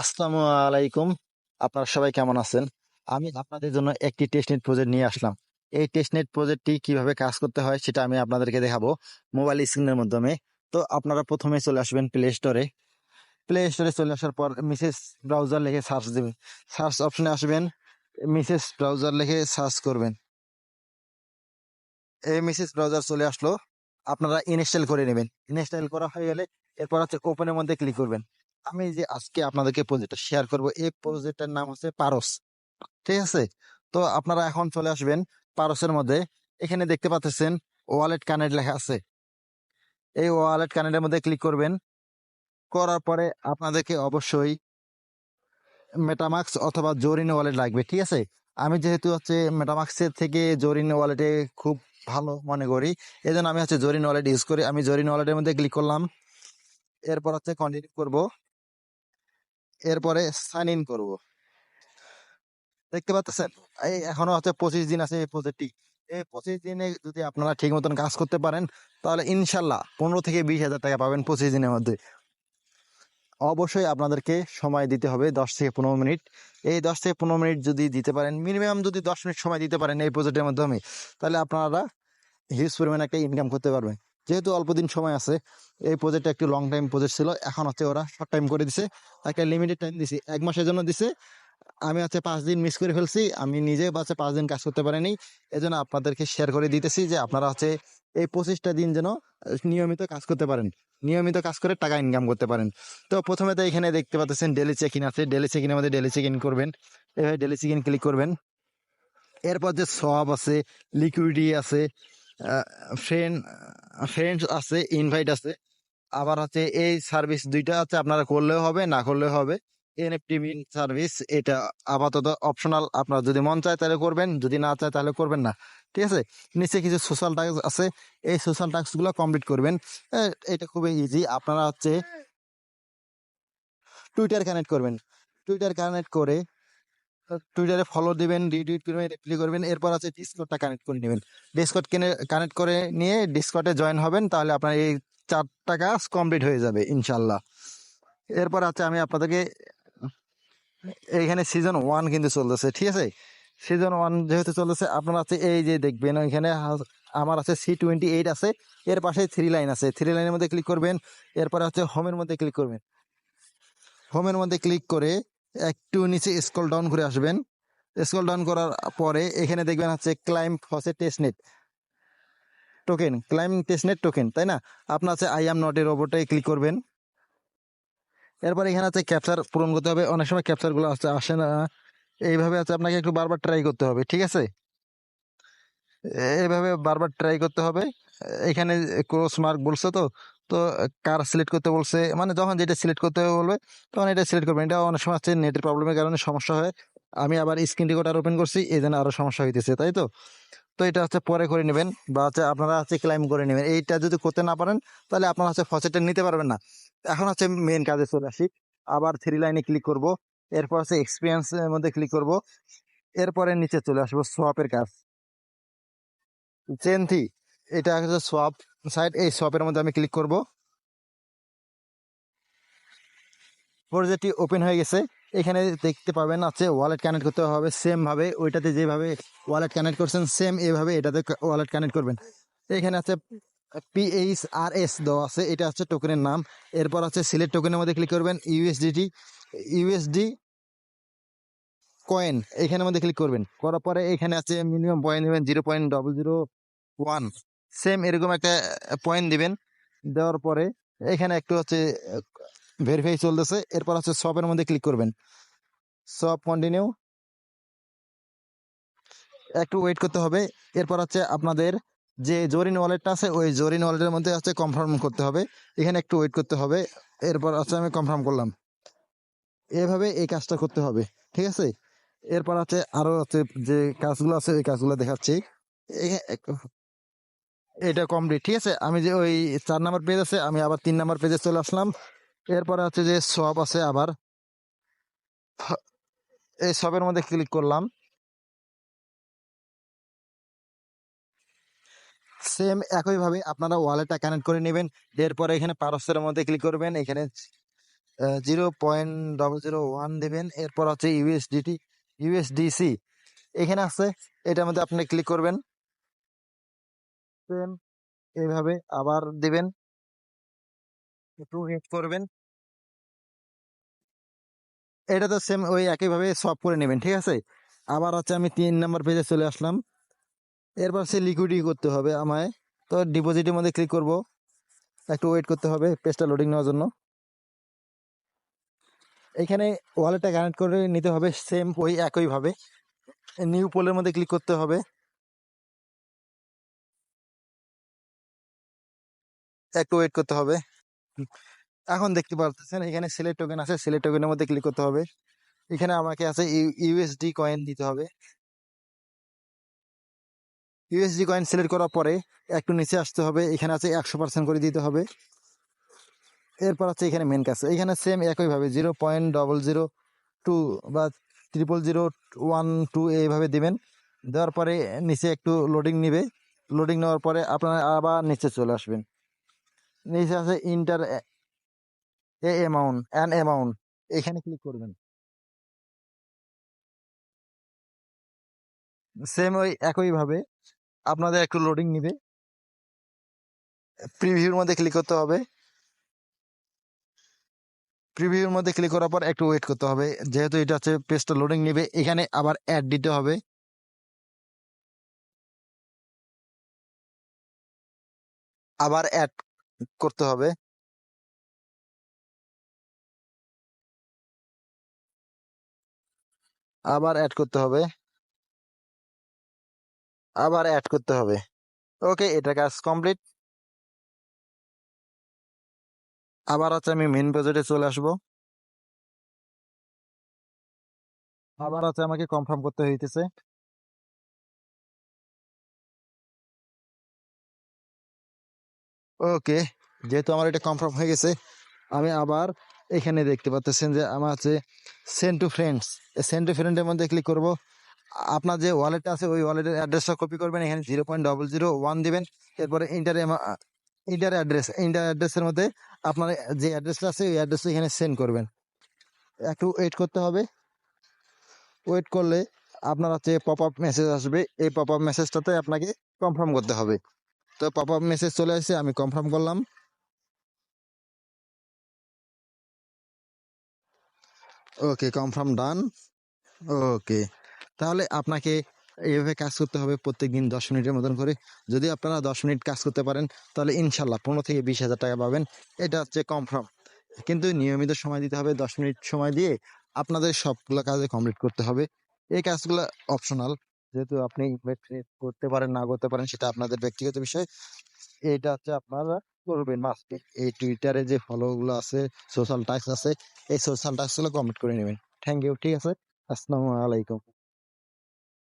আসসালামু আলাইকুম। আপনারা সবাই কেমন আছেন? আমি আপনাদের জন্য একটি টেস্টনেট প্রজেক্ট নিয়ে আসলাম। এই টেস্টনেট প্রজেক্টটি কীভাবে কাজ করতে হয় সেটা আমি আপনাদেরকে দেখাবো মোবাইল স্ক্রিনের মাধ্যমে। তো আপনারা প্রথমে চলে আসবেন প্লে স্টোরে প্লে স্টোরে চলে আসার পর মিসেস ব্রাউজার লিখে সার্চ দেবেন। সার্চ অপশনে আসবেন মিসেস ব্রাউজার লিখে সার্চ করবেন। এই মিসেস ব্রাউজার চলে আসলো। আপনারা ইনস্টল করে নেবেন। ইনস্টল করা হয়ে গেলে এরপর হচ্ছে ওপেনের মধ্যে ক্লিক করবেন। আমি যে আজকে আপনাদেরকে প্রজেক্টটা শেয়ার করব এই প্রজেক্টটার নাম হচ্ছে পারস ঠিক আছে? তো আপনারা এখন চলে আসবেন পারসের মধ্যে এখানে দেখতে পাচ্ছেন ওয়ালেট কানেক্ট লেখা আছে। এই ওয়ালেট কানেক্টের মধ্যে ক্লিক করবেন করার পরে আপনাদেরকে অবশ্যই মেটামাক্স অথবা জরিন ওয়ালেট লাগবে ঠিক আছে? আমি যেহেতু হচ্ছে মেটামাক্সের থেকে জরিন ওয়ালেটে খুব ভালো মনে করি এই জন্য আমি হচ্ছে জরিন ওয়ালেট ইউজ করি। আমি জরিন ওয়ালেটের মধ্যে ক্লিক করলাম এরপর হচ্ছে কন্টিনিউ করব। এরপরে সাইন ইন করব। দেখতে পাচ্ছেন? এই এখনও হচ্ছে পঁচিশ দিন আছে এই প্রজেক্টটি এই পঁচিশ দিনে যদি আপনারা ঠিক মতন কাজ করতে পারেন, তাহলে ইনশাল্লাহ পনেরো থেকে বিশ হাজার টাকা পাবেন পঁচিশ দিনের মধ্যে। অবশ্যই আপনাদেরকে সময় দিতে হবে দশ থেকে পনেরো মিনিট। এই দশ থেকে পনেরো মিনিট যদি দিতে পারেন মিনিমাম যদি দশ মিনিট সময় দিতে পারেন এই প্রজেক্টের মাধ্যমে, তাহলে আপনারা হিউজ পরিমাণে একটা ইনকাম করতে পারবেন। যেহেতু অল্প দিন সময় আছে, এই প্রজেক্টটা একটু লং টাইম প্রজেক্ট ছিল, এখন হচ্ছে ওরা শর্ট টাইম করে দিছে। একটা লিমিটেড টাইম দিছে। এক মাসের জন্য দিছে। আমি হচ্ছে পাঁচ দিন মিস করে ফেলছি। আমি নিজে বাচ্চা পাঁচ দিন কাজ করতে পারিনি। এজন্য আপনাদেরকে শেয়ার করে দিতেছি যে আপনারা হচ্ছে এই পঁচিশটা দিন যেন নিয়মিত কাজ করতে পারেন। নিয়মিত কাজ করে টাকা ইনকাম করতে পারেন। তো প্রথমে তো এখানে দেখতে পাচ্ছেন ডেলি চেক ইন আছে। ডেলি চেক ইনের মধ্যে ডেলি চেক ইন করবেন। এভাবে ডেলি চেক ইন ক্লিক করবেন। এরপর যে সব আছে লিকুইডি আছে ফ্রেন্ড ফ্রেন্ডস আছে ইনভাইট আছে। আবার হচ্ছে এই সার্ভিস দুইটা হচ্ছে আপনারা করলেও হবে, না করলেও হবে। এনএফটি মিন সার্ভিস এটা আপাতত অপশনাল আপনারা যদি মন চায় তাহলে করবেন, যদি না চায় তাহলে করবেন না। ঠিক আছে? নিচে কিছু সোশ্যাল টাস্ক আছে, এই সোশ্যাল টাস্কগুলো কমপ্লিট করবেন। এটা খুবই ইজি আপনারা হচ্ছে টুইটার কানেক্ট করবেন। টুইটার কানেক্ট করে টুইটারে ফলো দিবেন রিটুইট করবেন রিপ্লাই করবেন, এরপর আছে ডিসকর্ডটা কানেক্ট করে নেবেন। ডিসকর্ড কিনে কানেক্ট করে নিয়ে ডিসকর্ডে জয়েন হবেন, তাহলে আপনার এই চারটা কাজ কমপ্লিট হয়ে যাবে ইনশাল্লাহ এরপর আছে আমি আপনাদেরকে, এইখানে সিজন ওয়ান কিন্তু চলতেছে, ঠিক আছে? সিজন ওয়ান যেহেতু চলতেছে, আপনারা আছে এই যে দেখবেন, ওইখানে আমার আছে সি টোয়েন্টি এইট আছে, এর পাশে থ্রি লাইন আছে। থ্রি লাইনের মধ্যে ক্লিক করবেন, এরপরে হচ্ছে হোমের মধ্যে ক্লিক করবেন। হোমের মধ্যে ক্লিক করে একটু নিচে স্ক্রল ডাউন করে আসবেন। স্ক্রল ডাউন করার পরে এখানে দেখবেন হচ্ছে claim faucet testnet token claim testnet token তাই না? আপনার আছে আই এম নট ওপরটাই ক্লিক করবেন। এরপর এখানে আছে ক্যাপচার পূরণ করতে হবে। অনেক সময় ক্যাপচারগুলো আসছে আসে না। এইভাবে আছে আপনাকে একটু বারবার ট্রাই করতে হবে, ঠিক আছে? এইভাবে বারবার ট্রাই করতে হবে। এখানে ক্রস মার্ক বলছে তো? তো কার সিলেক্ট করতে বলছে? মানে যখন যেটা সিলেক্ট করতে বলবে, তখন এটা সিলেক্ট করবেন এটা অনেক সময় হচ্ছে নেটের প্রবলেমের কারণে সমস্যা হয়। আমি আবার স্ক্রিন রেকর্ডার ওপেন করছি, এই জন্য আরও সমস্যা হইতেছে, তাই তো? তো এটা হচ্ছে পরে করে নেবেন বা হচ্ছে আপনারা হচ্ছে ক্লাইম করে নেবেন। এইটা যদি করতে না পারেন, তাহলে আপনারা হচ্ছে ফসেটটা নিতে পারবেন না। এখন হচ্ছে মেন কাজে চলে আসি। আবার থ্রি লাইনে ক্লিক করব। এরপর হচ্ছে এক্সপিরিয়েন্স এর মধ্যে ক্লিক করব। এরপরে নিচে চলে আসব সোয়াপের কাজ। চেনথি এটা হচ্ছে সোয়াপ সাইট এই সোয়াপের মধ্যে আমি ক্লিক করব। প্রজেক্টটি ওপেন হয়ে গেছে। এখানে দেখতে পাবেন আছে ওয়ালেট কানেক্ট করতে হবে সেম ভাবে, ওইটাতে যেভাবে ওয়ালেট কানেক্ট করছেন সেম এভাবে এটাতে ওয়ালেট কানেক্ট করবেন। এখানে আছে পিএইচ আর এস দেওয়া আছে, এটা হচ্ছে টোকেনের নাম। এরপর আছে সিলেট টোকেনের মধ্যে ক্লিক করবেন ইউএসডিটি ইউএসডি কয়েন এখানের মধ্যে ক্লিক করবেন। করার পরে এখানে আছে মিনিমাম পয়েন্ট দেবেন zero point double zero one same এরকম একটা পয়েন্ট দিবেন। দেওয়ার পরে এখানে একটু হচ্ছে ভেরিফাই চলতেছে। এরপর হচ্ছে সবের মধ্যে ক্লিক করবেন। সব কন্টিনিউ একটু ওয়েট করতে হবে। এরপর হচ্ছে আপনাদের যে জরিন ওয়ালেটটা আছে, ওই জরিন ওয়ালেটের মধ্যে হচ্ছে কনফার্ম করতে হবে। এখানে একটু ওয়েট করতে হবে। এরপর হচ্ছে আমি কনফার্ম করলাম। এভাবে এই কাজটা করতে হবে। ঠিক আছে? এরপর হচ্ছে আরও হচ্ছে যে কাজগুলো আছে, ওই কাজগুলো দেখাচ্ছি। এটা কমপ্লিট ঠিক আছে? আমি যে ওই চার নাম্বার পেজ আছে, আমি আবার তিন নাম্বার পেজে চলে আসলাম। এরপরে হচ্ছে যে সব আছে আবার। এই সবের মধ্যে ক্লিক করলাম। সেম একইভাবে আপনারা ওয়ালেটটা কানেক্ট করে নেবেন। এরপরে এখানে পারস্যের মধ্যে ক্লিক করবেন। এখানে zero point double zero one দেবেন। এরপর হচ্ছে ইউএসডিটি ইউএসডিসি এখানে আছে। এটার মধ্যে আপনি ক্লিক করবেন। সেম এইভাবে আবার দিবেন। একটু ওয়েট করবেন। এটা তো সেম ওই একইভাবে সব করে নেবেন, ঠিক আছে? আবার হচ্ছে আমি তিন নাম্বার পেজে চলে আসলাম। এরপর সে লিকুইডই করতে হবে আমায়। তো ডিপোজিটের মধ্যে ক্লিক করব। একটু ওয়েট করতে হবে পেজটা লোডিং নেওয়ার জন্য। এখানে ওয়ালেটটা কানেক্ট করে নিতে হবে সেম ওই একইভাবে। নিউ পোলের মধ্যে ক্লিক করতে হবে। একটু ওয়েট করতে হবে। এখন দেখতে পাচ্ছেন এখানে সিলেক্ট টোকেন আছে সিলেক্ট টোকেনের মধ্যে ক্লিক করতে হবে। এখানে আমাকে আছে ইউএসডি কয়েন দিতে হবে। ইউএসডি কয়েন সিলেক্ট করার পরে একটু নিচে আসতে হবে, এখানে আছে একশো পার্সেন্ট করে দিতে হবে। এরপর আছে এখানে মেন কাজ, এখানে সেম একইভাবে zero point double zero two বা ট্রিপল জিরো ওয়ান টু এইভাবে দিবেন। দেওয়ার পরে নিচে একটু লোডিং নিবে। লোডিং নেওয়ার পরে আপনারা আবার নিচে চলে আসবেন। নিচে আছে enter a amount an amount এখানে ক্লিক করবেন। সেম ওই একইভাবে আপনাদের একটু লোডিং নিবে। প্রিভিউর মধ্যে ক্লিক করতে হবে। প্রিভিউর মধ্যে ক্লিক করার পর একটু ওয়েট করতে হবে। যেহেতু এটা হচ্ছে পেজটা লোডিং নেবে, এখানে আবার অ্যাড দিতে হবে। আবার অ্যাড করতে হবে। আবার অ্যাড করতে হবে। আবার অ্যাড করতে হবে। ওকে এটা কাজ কমপ্লিট আবার হচ্ছে আমি মেন প্রজেক্টে চলে আসব। আবার হচ্ছে আমাকে কনফার্ম করতে হইতেছে। ওকে, যেহেতু আমার এটা কনফার্ম হয়ে গেছে, আমি আবার এখানে দেখতে পাচ্ছেন যে আমার আছে send to friends send to ফ্রেন্ডের মধ্যে ক্লিক করব। আপনার যে ওয়ালেটটা আছে, ওই ওয়ালেটের অ্যাড্রেসটা কপি করবেন, এখানে zero point double zero one দেবেন। এরপরে ইন্টার ইন্টার অ্যাড্রেস ইন্টার অ্যাড্রেসের মধ্যে আপনার যে অ্যাড্রেসটা আছে, ওই অ্যাড্রেসটা এখানে সেন্ড করবেন। একটু ওয়েট করতে হবে। ওয়েট করলে আপনার হচ্ছে পপ আপ মেসেজ আসবে। এই পপ আপ মেসেজটাতে আপনাকে কনফার্ম করতে হবে। তো পপ আপ মেসেজ চলে আসছে আমি কনফার্ম করলাম। ওকে কনফার্ম ডান ওকে তাহলে আপনাকে এইভাবে কাজ করতে হবে প্রত্যেক দিন দশ মিনিটের মতন করে। যদি আপনারা দশ মিনিট কাজ করতে পারেন, তাহলে ইনশাল্লাহ পনেরো থেকে বিশ হাজার টাকা পাবেন। এটা হচ্ছে কনফার্ম কিন্তু নিয়মিত সময় দিতে হবে দশ মিনিট সময় দিয়ে আপনাদের সবগুলো কাজে কমপ্লিট করতে হবে। এই কাজগুলো অপশনাল যেহেতু আপনি ইনভেস্ট করতে পারেন, না করতে পারেন, সেটা আপনাদের ব্যক্তিগত বিষয়। এটা হচ্ছে আপনারা করবেন। মাস্ট এই টুইটারে যে ফলো গুলো আছে সোশ্যাল টাস্ক আছে, এই সোশ্যাল টাস্কগুলো কমপ্লিট করে নেবেন। থ্যাংক ইউ ঠিক আছে? আসসালামু আলাইকুম।